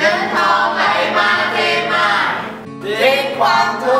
เงินทองไหลมาเทมาทิ้งความทุก